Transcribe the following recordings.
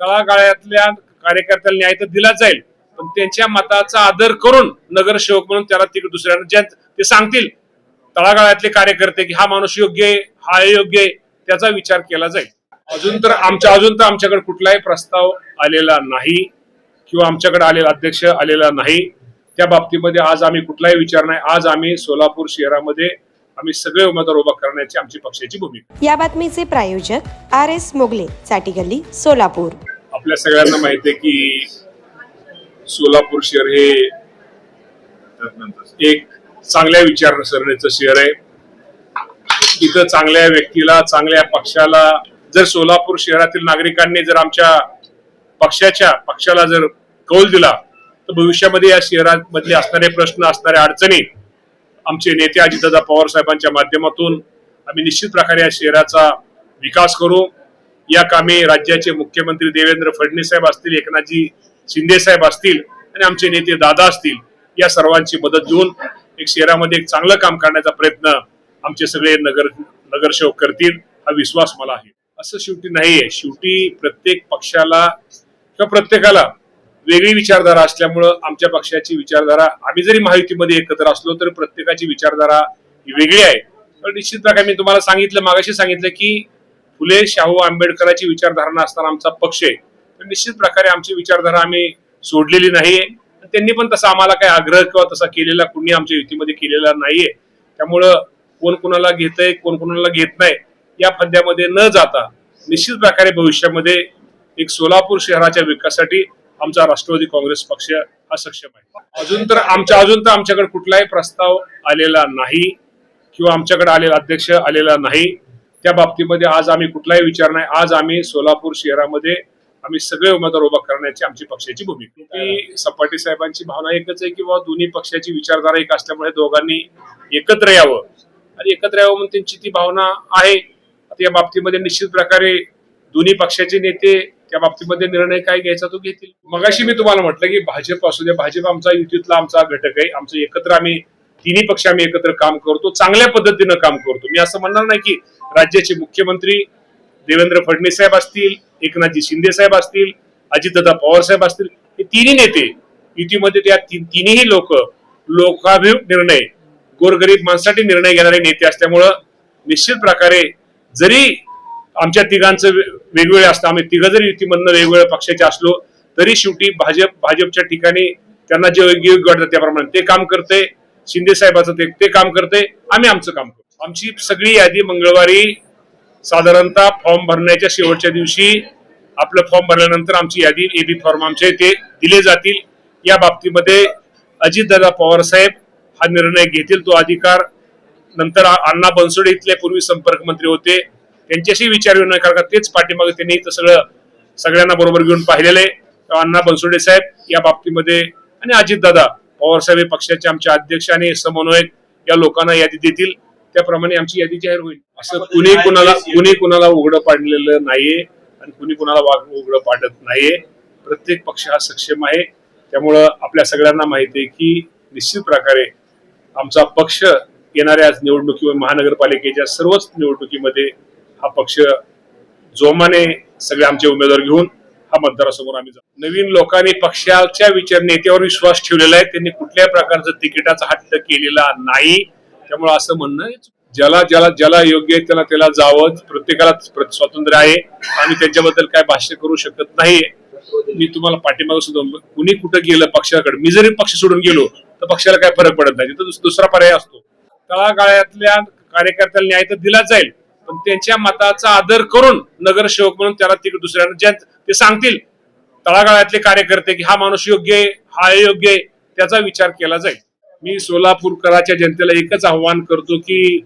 तळागाळ्यातल्या कार्यकर्त्याला न्याय तर दिला जाईल पण त्यांच्या मताचा आदर करून नगरसेवक म्हणून त्याला तिकडे दुसऱ्यांना ज्या ते सांगतील तळागाळातले कार्यकर्ते की हा माणूस योग्य आहे हा अयोग्य आहे त्याचा विचार केला जाईल. अजून तर आमच्या अजून तर आमच्याकडे कुठलाही प्रस्ताव आलेला नाही किंवा आमच्याकडे आलेला अध्यक्ष आलेला नाही. त्या बाबतीमध्ये आज आम्ही कुठलाही विचार नाही. आज आम्ही सोलापूर शहरामध्ये आम्ही सगळे उमेदवार उभा करण्याची आमची पक्षाची भूमिका या बातमीचे प्रायोजक आर एस मोगले साठी गल्ली सोलापूर. आपल्या सगळ्यांना माहिती आहे की सोलापूर शहर हे एक चांगल्या विचारसरणीचं शहर आहे. इथं चांगल्या व्यक्तीला चांगल्या पक्षाला जर सोलापूर शहरातील नागरिकांनी जर आमच्या पक्षाच्या पक्षाला जर कौल दिला तर भविष्यामध्ये या शहरामधले असणारे प्रश्न असणाऱ्या अडचणी आमचे नेते अजितदादा पवार साहेबांच्या माध्यमातून आम्ही निश्चित प्रकारे या शहराचा विकास करू. या कामे राज्याचे मुख्यमंत्री देवेंद्र फडणवीस साहेब असतील एकनाथजी शिंदे साहेब असतील आणि आमचे नेते दादा असतील या सर्वांची मदत घेऊन एक शहरामध्ये एक चांगलं काम करण्याचा प्रयत्न आमचे सगळे नगर नगरसेवक करतील हा विश्वास मला आहे. असं शेवटी नाहीये. शेवटी प्रत्येक पक्षाला किंवा प्रत्येकाला वेगळी विचारधारा असल्यामुळं आमच्या पक्षाची विचारधारा आम्ही जरी महायुतीमध्ये एकत्र असलो तरी प्रत्येकाची विचारधारा ही वेगळी आहे. पण निश्चित प्रकारे मी तुम्हाला सांगितलं मागाशी सांगितलं की फुले शाहू आंबेडकरांची विचारधारणा असताना आमचा पक्ष आहे. तर निश्चित प्रकारे आमची विचारधारा आम्ही सोडलेली नाहीये त्यांनी पण तसा आम्हाला काही आग्रह किंवा तसा केलेला कुणी आमच्या युतीमध्ये केलेला नाहीये. त्यामुळं कोण कोणाला घेत आहे कोण कोणाला घेत नाही या फद्यामध्ये न जाता निश्चित प्रकारे भविष्यामध्ये एक सोलापूर शहराच्या विकासासाठी आमचा राष्ट्रवादी काँग्रेस पक्ष हा सक्षम आहे. अजून तर आमच्या अजून तर आमच्याकडे कुठलाही प्रस्ताव आलेला नाही किंवा आमच्याकडे आलेला अध्यक्ष आलेला नाही. त्या बाबतीमध्ये आज आम्ही कुठलाही विचार नाही. आज आम्ही सोलापूर शहरामध्ये आम्ही सगळे उमेदवार उभा करण्याची आमची पक्षाची भूमिका की सपाटी साहेबांची भावना एकच आहे की बाबा दोन्ही पक्षाची विचारधारा एक असल्यामुळे दोघांनी एकत्र यावं. आणि एकत्र यावं म्हणून त्यांची ती भावना आहे. आता या बाबतीमध्ये निश्चित प्रकारे दोन्ही पक्षाचे नेते त्या बाबतीमध्ये निर्णय काय घ्यायचा तो घेतील. मगाशी मी तुम्हाला म्हटलं की भाजप असू दे भाजप आमचा युतीतला आमचा घटक आहे. आमचं एकत्र आम्ही तिन्ही पक्ष आम्ही एकत्र काम करतो चांगल्या पद्धतीनं काम करतो. मी असं म्हणणार नाही की राज्याचे मुख्यमंत्री देवेंद्र फडणवीस साहेब असतील एकनाथजी शिंदे साहेब असतील अजितदादा पवार साहेब असतील हे तिन्ही नेते युतीमध्ये त्या ती- तिन्ही लोक लोकाभिमुख निर्णय गोरगरीब माणसासाठी निर्णय घेणारे नेते असल्यामुळं निश्चित प्रकारे जरी आमच्या तिघांचं वेगवेगळे असतं आम्ही तिघं जरी युतीमधनं वेगवेगळ्या पक्षाचे असलो तरी शेवटी भाजप भाजपच्या ठिकाणी त्यांना जे योग्य योग्य वाटतं त्याप्रमाणे ते काम करते शिंदे साहेबाचं ते ते काम करते आम्ही आमचं काम करतो आमची सगळी यादी मंगळवारी साधारणतः फॉर्म भरण्याच्या शेवटच्या दिवशी आपलं फॉर्म भरल्यानंतर आमची यादी ए बी फॉर्म आमचे ते दिले जातील. या बाबतीमध्ये अजितदादा पवार साहेब हा निर्णय घेतील. तो अधिकार नंतर अण्णा बनसोडे इथले पूर्वी संपर्क मंत्री होते. त्यांच्याशी विचार विनिमय करा तेच पाठीमागे त्यांनी इथं सगळं सगळ्यांना बरोबर घेऊन पाहिलेलं आहे. तर अण्णा बनसोडे साहेब या बाबतीमध्ये आणि अजितदादा पवार साहेब हे पक्षाचे आमचे अध्यक्ष आणि समन्वयक या लोकांना यादी देतील. त्याप्रमाणे आमची यादी जाहीर होईल. असं कुणी कुणाला कुणी कुणाला उघडं पाडलेलं नाहीये आणि कुणी कुणाला वाग उघडं पाडत नाहीये. प्रत्येक पक्ष हा सक्षम आहे. त्यामुळं आपल्या सगळ्यांना माहिती आहे की निश्चित प्रकारे आमचा पक्ष येणाऱ्या निवडणुकी महानगरपालिकेच्या सर्वच निवडणुकीमध्ये हा पक्ष जोमाने सगळे आमचे उमेदवार घेऊन हा मतदारासमोर आम्ही जाऊ. नवीन लोकांनी पक्षाच्या विचार नेत्यावर विश्वास ठेवलेला आहे. त्यांनी कुठल्याही प्रकारचं तिकिटाचा हट्ट केलेला नाही. त्यामुळे असं म्हणणं आहे. ज्याला ज्याला ज्याला योग्य आहे त्याला त्याला जावं प्रत्येकाला स्वातंत्र्य आहे आम्ही त्यांच्याबद्दल काय भाष्य करू शकत नाही मी तुम्हाला पाठीमागं सुद्धा कुणी कुठं गेलं पक्षाकडे मी जरी पक्ष सोडून गेलो तर पक्षाला काय फरक पडत नाही तर दुस- दुसरा पर्याय असतो तळागाळ्यातल्या कार्यकर्त्याला न्याय तर दिला जाईल पण त्यांच्या मताचा आदर करून नगरसेवक म्हणून त्याला तिकडे दुसऱ्यांना ज्या ते सांगतील तळागाळातले कार्यकर्ते की हा माणूस योग्य आहे हा अयोग्य आहे त्याचा विचार केला जाईल मी सोलापूरकराच्या जनतेला एकच आव्हान करतो की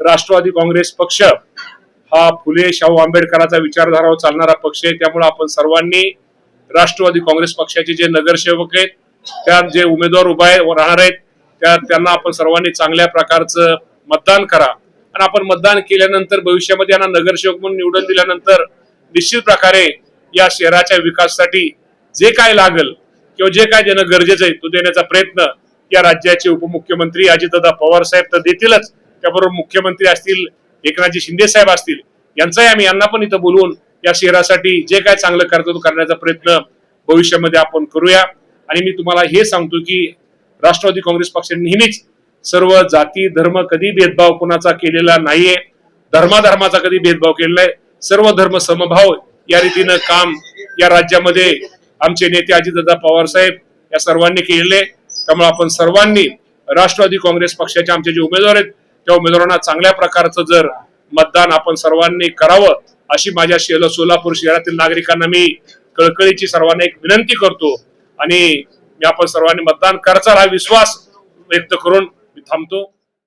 राष्ट्रवादी काँग्रेस पक्ष हा फुले शाहू आंबेडकरांचा विचारधारावर चालणारा पक्ष आहे. त्यामुळे आपण सर्वांनी राष्ट्रवादी काँग्रेस पक्षाचे जे नगरसेवक आहेत त्यात जे उमेदवार उभा आहे राहणार आहेत त्या त्यांना आपण सर्वांनी चांगल्या प्रकारचं मतदान करा. आणि आपण मतदान केल्यानंतर भविष्यामध्ये यांना नगरसेवक म्हणून निवडून दिल्यानंतर निश्चित प्रकारे या शहराच्या विकासासाठी जे काय लागल किंवा जे काय देणं गरजेचं आहे तो देण्याचा प्रयत्न या राज्याचे उपमुख्यमंत्री अजितदादा पवार साहेब तर देतीलच. त्याबरोबर मुख्यमंत्री असतील एकनाथजी शिंदे साहेब असतील. यांचाही आम्ही यांना पण इथं बोलवून या शहरासाठी जे काय चांगलं करतो करण्याचा प्रयत्न भविष्यामध्ये आपण करूया. आणि मी तुम्हाला हे सांगतो की राष्ट्रवादी काँग्रेस पक्षाने नेहमीच सर्व जाती धर्म कधी भेदभाव कुणाचा केलेला नाहीये. धर्माधर्माचा कधी भेदभाव केलेला आहे सर्व धर्म समभाव या रीतीनं काम या राज्यामध्ये आमचे नेते अजितदादा पवार साहेब या सर्वांनी केलेले आहे. त्यामुळे आपण सर्वांनी राष्ट्रवादी काँग्रेस पक्षाचे आमचे जे उमेदवार आहेत त्या उमेदवारांना चांगल्या प्रकारचं जर मतदान आपण सर्वांनी करावं अशी माझ्या शेल सोलापूर शहरातील नागरिकांना मी कळकळीची सर्वांना एक विनंती करतो आणि मी आपण सर्वांनी मतदान करायचा हा विश्वास व्यक्त करून मी थांबतो.